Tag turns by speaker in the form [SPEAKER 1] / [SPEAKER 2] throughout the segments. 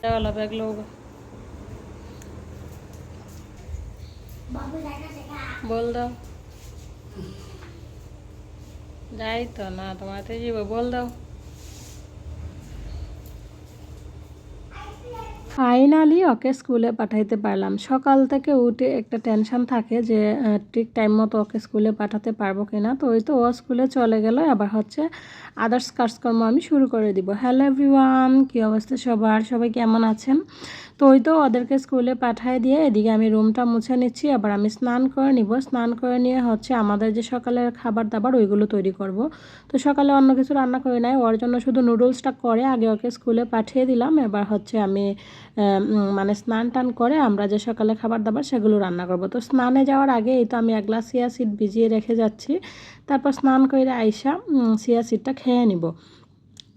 [SPEAKER 1] क्या वाला बैग लोग। बोल दो। जाए तो ना तो माता जी बोल दो। ফাইনালি ওকে স্কুলে পাঠাইতে পারলাম। সকাল থেকে উঠে একটা টেনশন থাকে যে ঠিক টাইম মতো ওকে স্কুলে পাঠাতে পারব কিনা। তো ওই তো ও স্কুলে চলে গেল। আবার হচ্ছে আদার্স কাজকর্ম আমি শুরু করে দিব। হ্যালো এভরিওয়ান, কী অবস্থা সবার? সবাই কেমন আছেন? তো ওই তো ওদেরকে স্কুলে পাঠিয়ে দিয়ে এদিকে আমি রুমটা মুছে নিচ্ছি, আবার আমি স্নান করে নিব। স্নান করে নিয়ে হচ্ছে আমাদের যে সকালের খাবার দাবার ওইগুলো তৈরি করব। তো সকালে অন্য কিছু রান্না করি নাই, ওর জন্য শুধু নুডলসটা করে আগে ওকে স্কুলে পাঠিয়ে দিলাম। এবার হচ্ছে আমি মানে স্নান টান করে আমরা যে সকালে খাবার দাবার সেগুলো রান্না করব। তো স্নানে যাওয়ার আগে এই তো আমি এক গ্লাস সিয়া সিড ভিজিয়ে রেখে যাচ্ছি। তারপর স্নান করে আইসা সিয়া সিডটা খেয়ে নিব।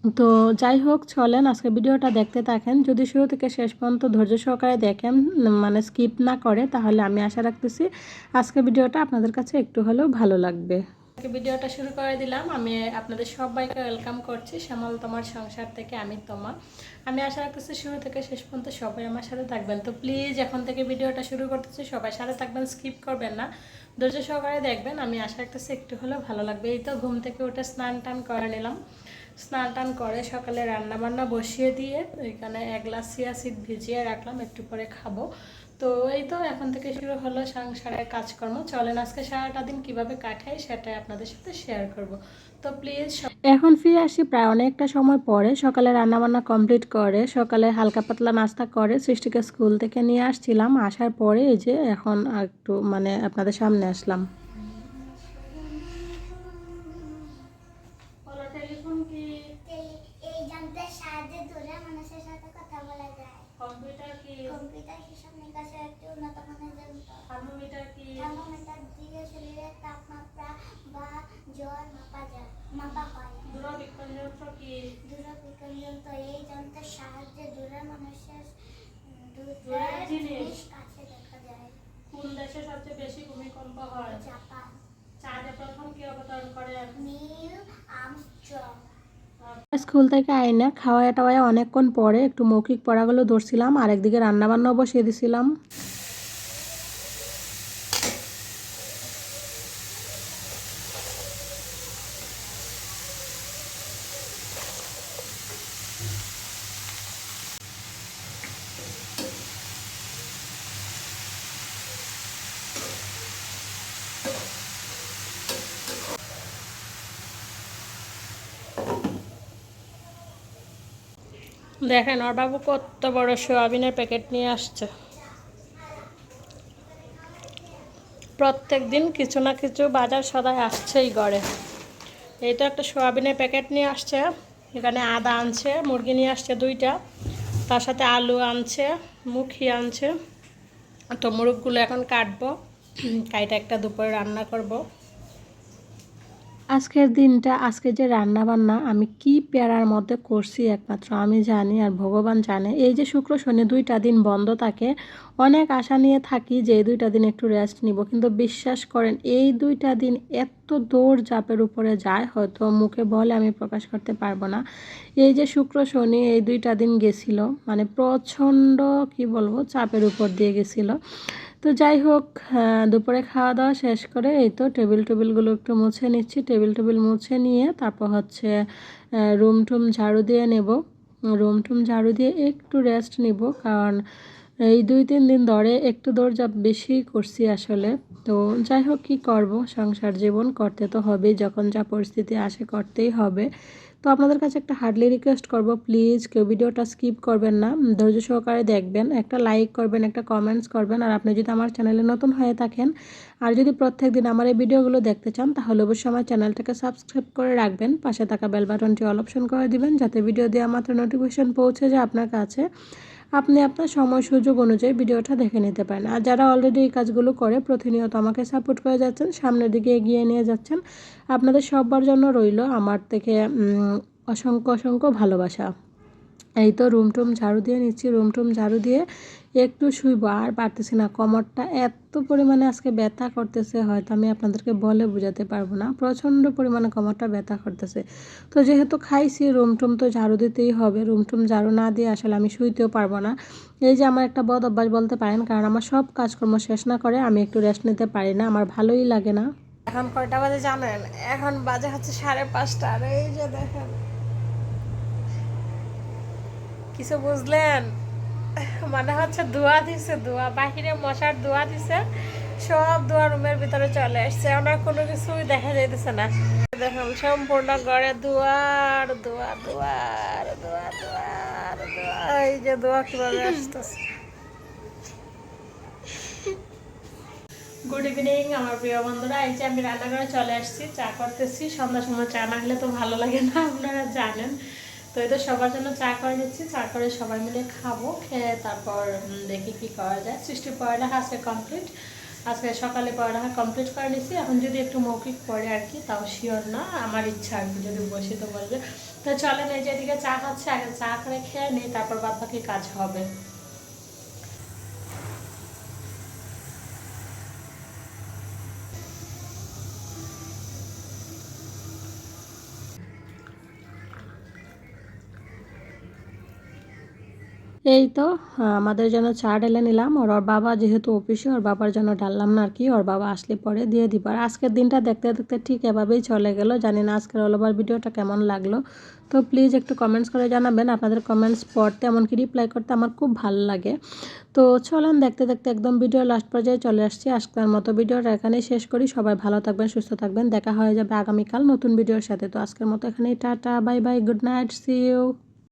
[SPEAKER 1] তো যাই হোক, চলেন আজকে ভিডিওটা দেখতে থাকেন। যদি শুরু থেকে শেষ পর্যন্ত ধৈর্য সহকারে দেখেন মানে স্কিপ না করে, তাহলে আমি আশা রাখতেছি আজকে ভিডিওটা আপনাদের কাছে একটু হলেও ভালো লাগবে। ভিডিওটা শুরু করে দিলাম। আমি আপনাদের সবাইকে ওয়েলকাম করছি। শ্যামল তোমার সংসার থেকে, আমি তোমা। আমি আশা রাখতেছি শুরু থেকে শেষ পর্যন্ত সবাই আমার সাথে থাকবেন। তো প্লিজ এখন থেকে ভিডিওটা শুরু করতেছি। সবাই সাথে থাকবেন স্কিপ করবেন না। ধৈর্য সহকারে দেখবেন। আমি আশা রাখতেছি একটু হলেও ভালো লাগবে। এই তো ঘুম থেকে উঠে স্নান টান করে নিলাম। স্নান টান করে, সকালে রান্না বান্না বসিয়ে দিয়ে এখানে এক গ্লাস চিয়া সিড ভিজিয়ে রাখলাম, একটু পরে খাব। তো এই তো এখন থেকে শুরু হলো সংসারের কাজকর্ম। চলেন আজকে সারাটা দিন কীভাবে কাটাই সেটাই আপনাদের সাথে শেয়ার করব। তো প্লিজ এখন ফিরে আসি প্রায় অনেকটা সময় পরে। সকালে রান্নাবান্না কমপ্লিট করে, সকালে হালকা পাতলা নাস্তা করে সৃষ্টিকে স্কুল থেকে নিয়ে আসছিলাম। আসার পরে এই যে এখন একটু মানে আপনাদের সামনে আসলাম।
[SPEAKER 2] মাপা যায় মাপা হয়।
[SPEAKER 1] দূরবীক্ষণ যন্ত্র কি?
[SPEAKER 2] দূরবীক্ষণ যন্ত্র এই যন্ত্রের সাহায্যে দূরে মানুষের
[SPEAKER 1] দূরের
[SPEAKER 2] দূরের
[SPEAKER 1] জিনিস।
[SPEAKER 2] কাছে দেখা যায়।
[SPEAKER 1] কোন দেশে সবচেয়ে বেশি ভূমিকম্প হয়?
[SPEAKER 2] জাপান।
[SPEAKER 1] চাঁদে প্রথম কে অবতরণ করে?
[SPEAKER 2] Neil Armstrong.
[SPEAKER 1] স্কুল থেকে আইনা খাওয়া টাওয়ায় অনেকক্ষণ পরে একটু মৌখিক পড়াগুলো ধরছিলাম আর একদিকে রান্নাবান্নাও বসিয়ে দিছিলাম। দেখেন ওর বাবু কত বড় সোয়াবিনের প্যাকেট নিয়ে আসছে। প্রত্যেক দিন কিছু না কিছু বাজার সদায় আসছেই ঘরে এই তো একটা সোয়াবিনের প্যাকেট নিয়ে আসছে। এখানে আদা আনছে, মুরগি নিয়ে আসছে দুইটা। তার সাথে আলু আনছে, মুখি আনছে। তো মুরগগুলো এখন কাটবো। কাইটা একটা দুপুরে রান্না করব। আজকের দিনটা, আজকে যে রান্না বান্না আমি কি পেয়ারার মধ্যে করছি একমাত্র আমি জানি আর ভগবান জানে। এই যে শুক্র শনি দুইটা দিন বন্ধ থাকে, অনেক আশা নিয়ে থাকি যে এই দুইটা দিন একটু রেস্ট নিব। কিন্তু বিশ্বাস করেন, এই দুইটা দিন এত দৌড় চাপের উপরে যায়, হয়তো মুখে বলে আমি প্রকাশ করতে পারব না। এই যে শুক্র শনি এই দুইটা দিন গেছিল মানে প্রচণ্ড, কি বলব, চাপের উপর দিয়ে গেছিল। তো যাই হোক দুপুরে খাওয়া দাওয়া শেষ করে এই তো টেবিল টেবিলগুলো একটু মুছে নিচ্ছি। টেবিল টেবিল মুছে নিয়ে তারপর হচ্ছে রুম টুম ঝাড়ু দিয়ে নেব। রুম টুম ঝাড়ু দিয়ে একটু রেস্ট নিব কারণ এই দুই, তিন দিন ধরে একটু দৌড়ঝাঁপ বেশি করছি আসলে। তো যাই হোক, কী করব? সংসার জীবন করতে তো হবেই, যখন যা পরিস্থিতি আসে করতেই হবে। তো আপনাদের কাছে একটা হার্ডলি রিকোয়েস্ট করব, প্লিজ কেউ ভিডিওটা স্কিপ করবেন না। ধৈর্য সহকারে দেখবেন, একটা লাইক করবেন, একটা কমেন্টস করবেন, আর আপনি যদি আমার চ্যানেলে নতুন হয়ে থাকেন, আর যদি প্রত্যেক দিন আমার এই ভিডিওগুলো দেখতে চান, তাহলে অবশ্যই আমার চ্যানেলটাকে সাবস্ক্রাইব করে রাখবেন। পাশে থাকা বেল বাটনটি অল অপশন করে দিবেন, যাতে ভিডিও দেওয়া মাত্র নোটিফিকেশন পৌঁছে যায় আপনার কাছে। আপনি আপনার সময় সুযোগ অনুযায়ী ভিডিওটা দেখে নিতে পারেন। আর যারা অলরেডি এই কাজগুলো করে, প্রতিনিয়ত আমাকে সাপোর্ট করে যাচ্ছেন, সামনের দিকে এগিয়ে নিয়ে যাচ্ছেন, আপনাদের সবার জন্য রইল আমার থেকে অসংখ্য অসংখ্য ভালোবাসা। এই তো রুম টুম ঝাড়ু দিয়ে নিচ্ছি রুম টুম ঝাড়ু দিয়ে একটু শুইবো। আর পারতেছি না, কোমরটা এত পরিমাণে আজকে ব্যথা করতেছে, হয়তো আমি আপনাদেরকে বলে বোঝাতে পারব না। প্রচণ্ড পরিমাণে কোমরটা ব্যথা করতেছে। তো যেহেতু খাইছি রুম টুম তো ঝাড়ু দিতেই হবে। রুম টুম ঝাড়ু না দিয়ে আসলে আমি শুইতেও পারব না। এই যে আমার একটা বদ অভ্যাস বলতে পারেন, কারণ আমার সব কাজকর্ম শেষ না করে আমি একটু রেস্ট নিতে পারি না, আমার ভালোই লাগে না। এখন কয়টা বাজে জানেন? এখন বাজে হচ্ছে সাড়ে পাঁচটা। আর এই যে দেখেন কিছু বুঝলেন? মানে হচ্ছে ধোয়া দিছে, ধোয়া। বাহিরে মশার ধোয়া দিছে, সব ধোয়া রুমের ভিতরে চলে আসছে। ওনার কোনো কিছুই দেখা যাইতেছে না। দেখুন, সম্পূর্ণ ঘরে দুয়ার দোয়া দুয়ার দোয়া দুয়ার দোয়া এই যে দোয়া কীভাবে আসতেছে। গুড ইভিনিং আমার প্রিয় বন্ধুরা। এই যে আমি রান্নাঘরে চলে আসছি, চা করতেছি। সন্ধ্যার সময় চা না হলে তো ভালো লাগে না, আপনারা জানেন। তো এটা সবার জন্য চা করে নিচ্ছি। চা করে সবাই মিলে খাব, খেয়ে তারপর দেখি কি করা যায়। সৃষ্টি পড়ালেখা আজকে কমপ্লিট আজকে সকালে পড়ালেখা কমপ্লিট করে নিচ্ছি এখন যদি একটু মৌখিক পড়ে আর কি, তাও শিওর না। আমার ইচ্ছা আর কি, যদি বসে তো বলবে তো চলেন, এই যে এদিকে চা খাচ্ছে, আগে চা করে খেয়ে নিই, তারপর বাদ বাকি কাজ হবে। এই তো আমাদের জন্য চা ঢেলে নিলাম। ওর ওর বাবা যেহেতু অফিসে, ওর বাবার জন্য ডাললাম না আর কি। ওর বাবা আসলে পরে দিয়ে দিব। আর আজকের দিনটা দেখতে দেখতে ঠিক এভাবেই চলে গেল। জানি না আজকের অল ওভার ভিডিওটা কেমন লাগল। তো প্লিজ একটু কমেন্টস করে জানাবেন। আপনাদের কমেন্টস পড়তে, এমনকি রিপ্লাই করতে আমার খুব ভালো লাগে। তো চলেন দেখতে দেখতে একদম ভিডিও লাস্ট পর্যায়ে চলে আসছি। আজকের মতো ভিডিওটা এখানেই শেষ করি। সবাই ভালো থাকবেন, সুস্থ থাকবেন। দেখা হয়ে যাবে আগামীকাল নতুন ভিডিওর সাথে। তো আজকের মতো এখানেই, tata bye bye good night see you